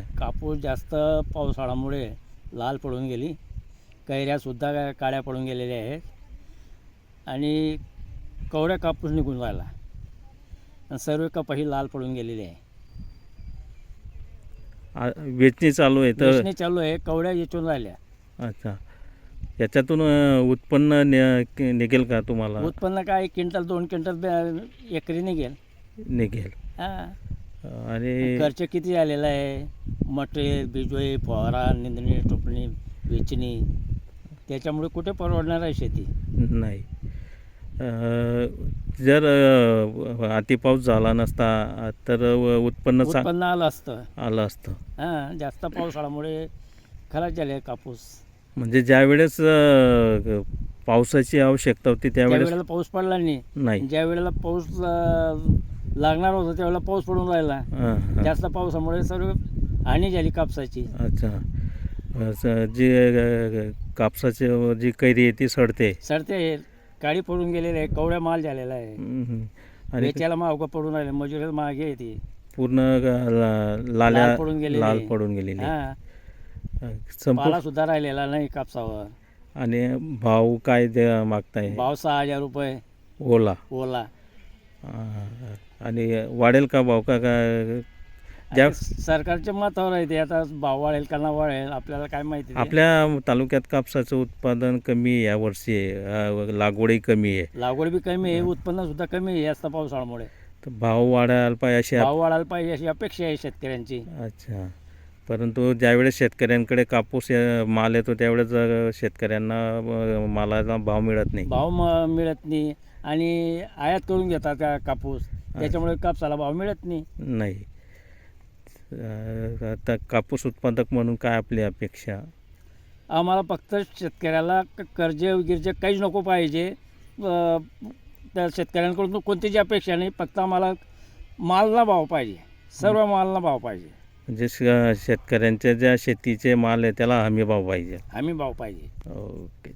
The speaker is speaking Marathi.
कापूस जास्त पावसाळ्यामुळे लाल पडून गेली. कैऱ्यासुद्धा काळ्या पडून गेलेल्या आहेत. आणि कवड्या कापूस निघून राहिला. आणि सर्व कपाही लाल पडून गेलेली आहे. आ- वेचणी चालू आहे तर वेचणी चालू आहे. कवड्या येचून राहिल्या. अच्छा. याच्यातून अ, उत्पन्न नि- निघेल का तुम्हाला? उत्पन्न काय? क्विंटल दोन क्विंटल बे- एकरी निघेल. निघेल. हां. आणि खर्च किती आलेला आहे? मटेरियल बिजोई फवारा निंदणी टोपणी वेचणी त्याच्यामुळे कुठे परवडणार आहे शेती? नाही. अ, जर अ, अति पाऊस झाला नसता तर उत्पन्न चा उत्पन्न आलं असतं. आलं असतं. हां जास्त पावसाळ्यामुळे खराब झाले कापूस. म्हणजे ज्या वेळेस पावसाची आवश्यकता होती त्या त्यावेळेस वेळेला पाऊस पडला नाही नाही. ज्या वेळेला पाऊस अं, लागणार होता त्यावेळेला पाऊस पडून राहिला. हां, हां. जास्त पावसामुळे सर्व हानी झाली कापसाची. अच्छा. असं जी अ, कापसाची जी कैरी आहे ती सडते. सडते काळी पडून गेलेले आहे कवड्या माल झालेला आहे. हम्म. आणि वेचायला माग पडून राहिले मजुरीला मागे येते पूर्ण ग- ला- लाल्या लाल पडून गेलेली लाल आहे. पडून गेलेली हा. पाला सुद्धा राहिलेला नाही कापसावर. आणि भाव काय मागताय? भाव सहा हजार रुपये. ओला. ओला. हा. आणि वाढेल का भाव? का का ज्या सरकारच्या मतावर आहे ते. आता भाव वाढेल का ना वाढेल आपल्याला काय माहिती. आपल्या तालुक्यात कापसाचं उत्पादन कमी आहे यावर्षी अ, लागवडही कमी आहे. लागवड बी कमी आहे उत्पन्न सुद्धा कमी आहे जास्त पावसाळ्यामुळे. तर भाव वाढायला पाहिजे अशी आप- भाव वाढायला पाहिजे अशी अपेक्षा आहे शेतकऱ्यांची. अच्छा. परंतु ज्यावेळेस शेतकऱ्यांकडे कापूस अ, माल येतो त्यावेळेस अ, शेतकऱ्यांना अ, मालाला भाव मिळत नाही. भाव म- मिळत नाही. आणि आयात करून घेतात का कापूस? त्याच्यामुळे कापसाला भाव मिळत नाही. नाही. आता कापूस उत्पादक म्हणून काय आपली अपेक्षा? आम्हाला फक्त शेतकऱ्याला कर्ज गिर्ज काहीच नको पाहिजे. त्या शेतकऱ्यांकडून कोणतीच अपेक्षा नाही फक्त आम्हाला मालला भाव पाहिजे. सर्व मालला भाव पाहिजे. म्हणजे शेतकऱ्यांच्या ज्या शेतीचे माल आहे त्याला हमी भाव पाहिजे. हमी भाव पाहिजे. ओके.